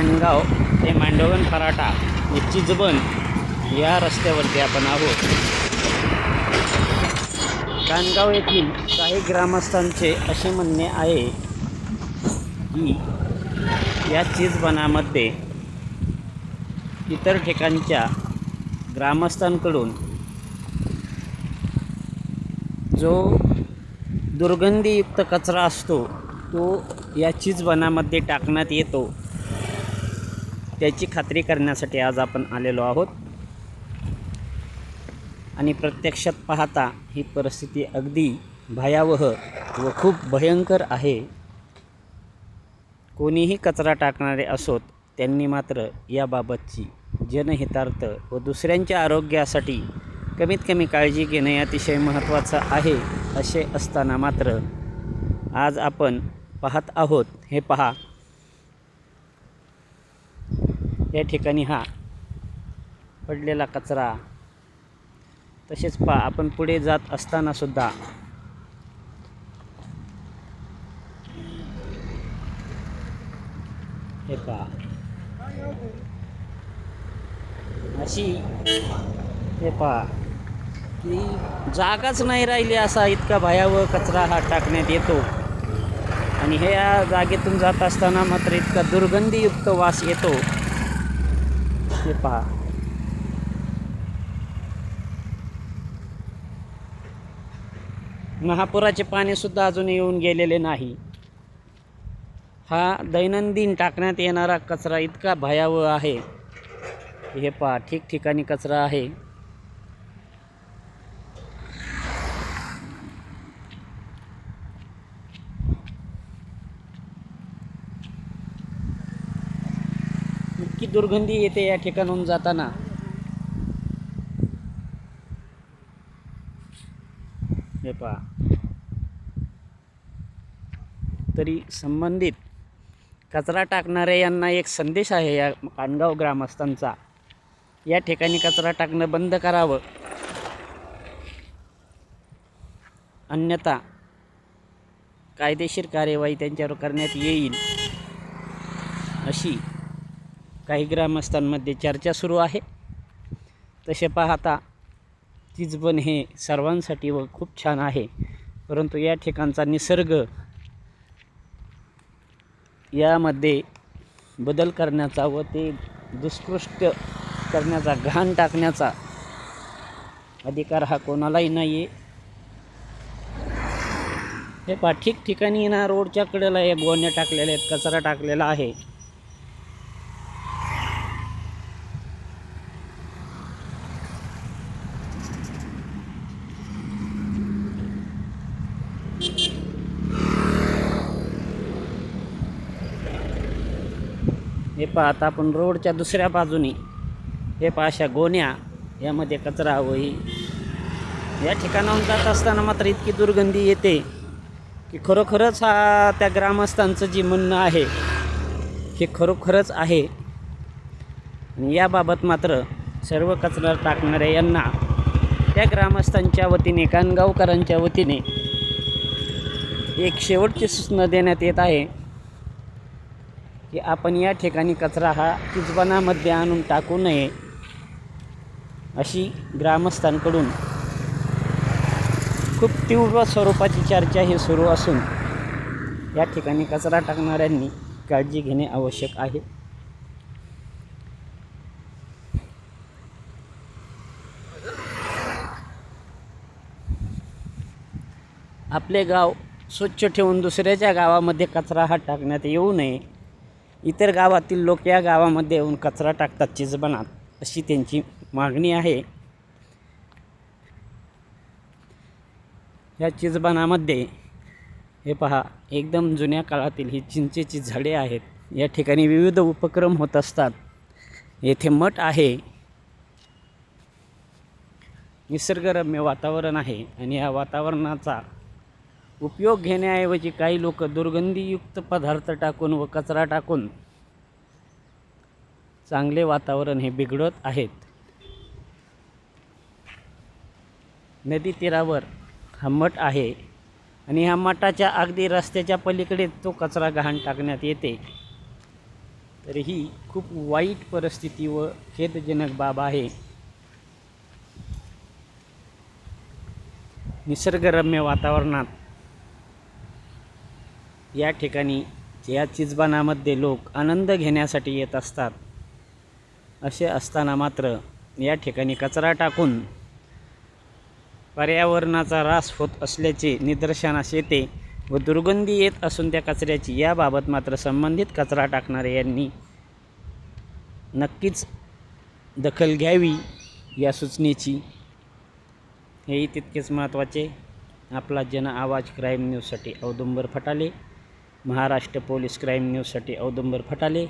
कानगाव ते मांडवण फराटा व चिजबन या रस्त्यावरती आपण आहोत. कानगाव येथील काही ग्रामस्थांचे असे म्हणणे आहे की या चिजबनामध्ये इतर ठिकाणच्या ग्रामस्थांकडून जो दुर्गंधीयुक्त कचरा असतो तो या चिजबनामध्ये टाकण्यात येतो. त्याची खात्री करण्यासाठी आज आपण आलेलो आहोत. आणि प्रत्यक्षात पाहता ही परिस्थिती अगदी भयावह व खूप भयंकर आहे. कोणीही कचरा टाकणारे असोत त्यांनी मात्र याबाबतची जनहितार्थ व दुसऱ्यांच्या आरोग्यासाठी कमीत कमी काळजी घेणे अतिशय महत्त्वाचं आहे असे असताना मात्र आज आपण पाहत आहोत. हे पहा. या ठिकाणी हा पडलेला कचरा. तसेच पहा आपण पुढे जात असताना सुद्धा हे पा अशी हे पहा की जागाच नाही राहिली असा इतका भयावह कचरा हा टाकण्यात येतो. आणि ह्या जागेतून जात असताना मात्र इतका दुर्गंधीयुक्त वास येतो. हे पहा महापुराचे पाणीसुद्धा अजून येऊन गेलेले नाही. हा दैनंदिन टाकण्यात येणारा कचरा इतका भयावह आहे. हे पहा ठिकठिकाणी कचरा आहे इतकी दुर्गंधी येते या ठिकाणून जाताना. हे पहा. तरी संबंधित कचरा टाकणाऱ्या यांना एक संदेश आहे या कानगाव ग्रामस्थांचा. या ठिकाणी कचरा टाकणं बंद करावं. अन्यथा कायदेशीर कार्यवाही त्यांच्यावर करण्यात येईल अशी काही ग्रामस्थांमध्ये चर्चा सुरू आहे. तसे पाहता चिजबन हे सर्वांसाठी व खूप छान आहे. परंतु या ठिकाणचा निसर्ग यामध्ये बदल करण्याचा व ते दुष्कृष्ट करण्याचा घाण टाकण्याचा अधिकार हा कोणालाही नाही आहे हे पा ठिकठिकाणी ना रोडच्या कडेला या गोण्या टाकलेल्या आहेत कचरा टाकलेला आहे. हे पहा आता आपण रोडच्या दुसऱ्या बाजूनी हे पहा अशा गोण्या यामध्ये कचरा व या ठिकाणाहून जात असताना मात्र इतकी दुर्गंधी येते की खरोखरच हा त्या ग्रामस्थांचं जे म्हणणं आहे हे खरोखरच आहे. आणि याबाबत मात्र सर्व कचरा टाकणाऱ्या यांना त्या ग्रामस्थांच्या वतीने कानगावकरांच्या वतीने एक शेवटची सूचना देण्यात येत आहे. की आपण या ठिकाणी कचरा हा किचबनामध्ये आणून टाकू नये अशी ग्रामस्थांकडून खूप तीव्र स्वरूपाची चर्चा ही सुरू असून या ठिकाणी कचरा टाकणाऱ्यांनी काळजी घेणे आवश्यक आहे. आपले गाव स्वच्छ ठेवून दुसऱ्याच्या गावामध्ये कचरा हा टाकण्यात येऊ नये इतर गावातील लोक या गावामध्ये येऊन कचरा टाकतात चिजबनात अशी त्यांची मागणी आहे. या चिजबनामध्ये हे पहा एकदम जुन्या काळातील ही चिंचेची झाडे आहेत. या ठिकाणी विविध उपक्रम होत असतात. येथे मठ आहे. निसर्गरम्य वातावरण आहे आणि या वातावरणाचा उपयोग घेण्याऐवजी काही लोक दुर्गंधीयुक्त पदार्थ टाकून व कचरा टाकून चांगले वातावरण हे बिघडत आहेत. नदी तीरावर हा मठ आहे आणि ह्या मठाच्या अगदी रस्त्याच्या पलीकडे तो कचरा गहाण टाकण्यात येते. तर ही खूप वाईट परिस्थिती व खेदजनक बाब आहे. निसर्गरम्य वातावरणात या ठिकाणी या चिजबानामध्ये लोक आनंद घेण्यासाठी येत असतात. असे असताना मात्र या ठिकाणी कचरा टाकून पर्यावरणाचा ऱ्हास होत असल्याचे निदर्शनास येते व दुर्गंधी येत असून त्या कचऱ्याची याबाबत मात्र संबंधित कचरा टाकणारे यांनी नक्कीच दखल घ्यावी या सूचनेची. हेही तितकेच महत्त्वाचे. आपला जन आवाज क्राईम न्यूजसाठी औदुंबर फटाले. महाराष्ट्र पोलीस क्राईम न्यूजसाठी औदुंबर फटाले.